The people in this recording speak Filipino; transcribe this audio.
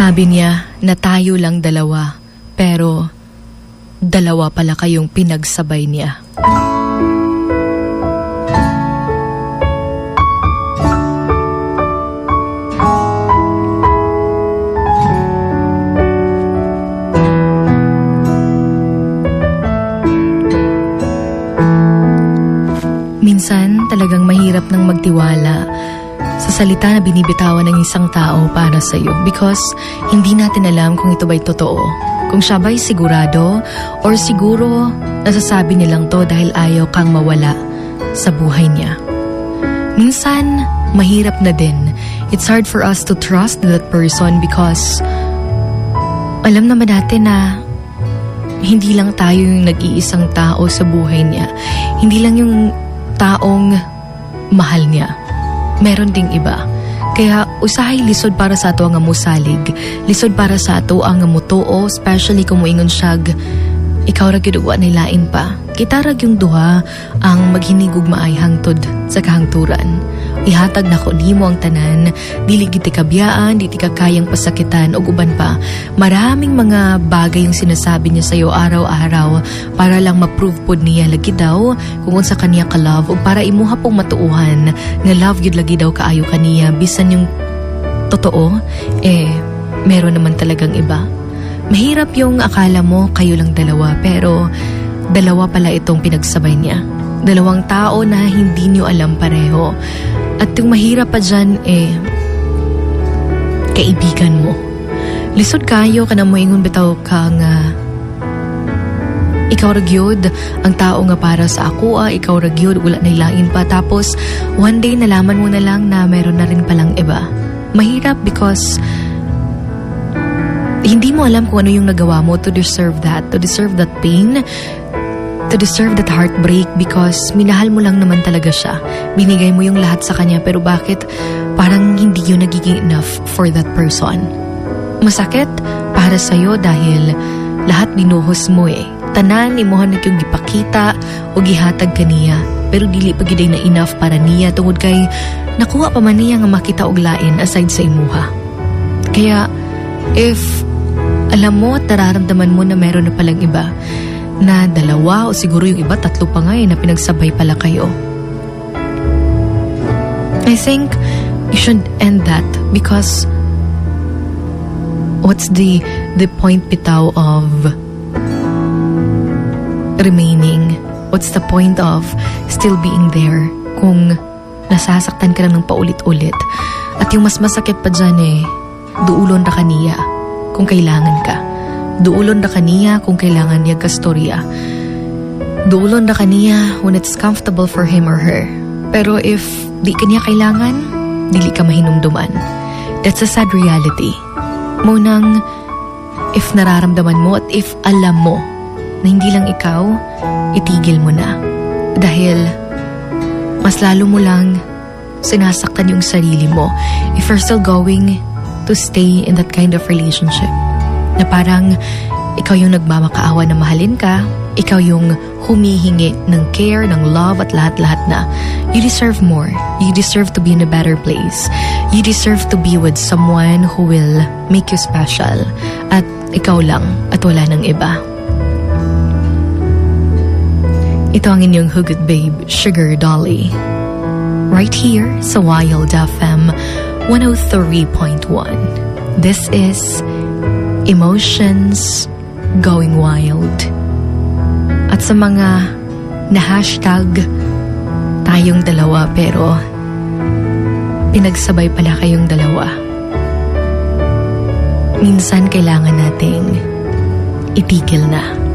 Sabi niya na tayo lang dalawa, pero dalawa pala kayong pinagsabay niya. Minsan talagang mahirap nang magtiwala sa salita na binibitawan ng isang tao para sa iyo because hindi natin alam kung ito ba'y totoo. Kung siya ba'y sigurado or siguro nasasabi nilang to dahil ayaw kang mawala sa buhay niya. Minsan, mahirap na din. It's hard for us to trust that person because alam naman natin na hindi lang tayo yung nag-iisang tao sa buhay niya. Hindi lang yung taong mahal niya. Meron ding iba. Kaya usahay lisod para sa ato ang amusalig. Lisod para sa ato ang amutuo, especially kung moingon siyag, ikaw ra gyud wa nilain pa. Kita ra yung duha ang maghinigog maay hangtod sa kahangturan. Ihatag na ko nimo ang tanan, dili gid ti kabiyaan, di ti ka kayang pasakitan og uban pa. Maraming mga bagay yung sinasabi niya sa iyo araw-araw para lang ma-prove pod niya lagi daw kung unsa kaniya ka love ug para imuha pong matuuhan nga love gyud lagi daw kaayo kaniya bisan yung totoo eh meron naman talagang iba. Mahirap yung akala mo kayo lang dalawa pero dalawa pala itong pinagsabay niya. Dalawang tao na hindi niyo alam pareho. At yung mahirap pa dyan eh, kaibigan mo. Lisod kayo ka na mo ingon bitaw ka nga ikaw ragyod ang tao nga para sa ako ah, ikaw ragyod wala na ilain pa tapos one day nalaman mo na lang na meron na rin palang iba. Mahirap because hindi mo alam kung ano yung nagawa mo to deserve that, to deserve that pain, to deserve that heartbreak because minahal mo lang naman talaga siya. Binigay mo yung lahat sa kanya pero bakit parang hindi yun nagiging enough for that person? Masakit para sa'yo dahil lahat binuhos mo eh. Tanan, imuhan na yung gipakita o gihatag kaniya pero dili pa na enough para niya tungod kay nakuha pa man niya nga makita og lain aside sa imuha. Kaya if alam mo at nararamdaman mo na meron na palang iba, na dalawa o siguro yung iba tatlo pa nga eh na pinagsabay pala kayo. I think you should end that because what's the the point bitaw of remaining? What's the point of still being there kung nasasaktan ka lang ng paulit-ulit? At yung mas masakit pa dyan eh, duulon na kaniya kung kailangan ka. Duulon na kaniya kung kailangan niya kastorya. Duulon na kaniya when it's comfortable for him or her. Pero if di kaniya kailangan, dili ka mahinumduman. That's a sad reality. Munang, if nararamdaman mo at if alam mo na hindi lang ikaw, itigil mo na. Dahil mas lalo mo lang sinasaktan yung sarili mo if you're still going to stay in that kind of relationship. Na parang ikaw yung nagmamakaawa na mahalin ka, ikaw yung humihingi ng care, ng love at lahat-lahat na you deserve more. You deserve to be in a better place. You deserve to be with someone who will make you special. At ikaw lang at wala ng iba. Ito ang inyong hugot babe, Sugar Dolly. Right here sa Wild FM 103.1. This is Emotions Going Wild. At sa mga na-hashtag tayong dalawa pero pinagsabay pala kayong dalawa. Minsan kailangan nating itigil na.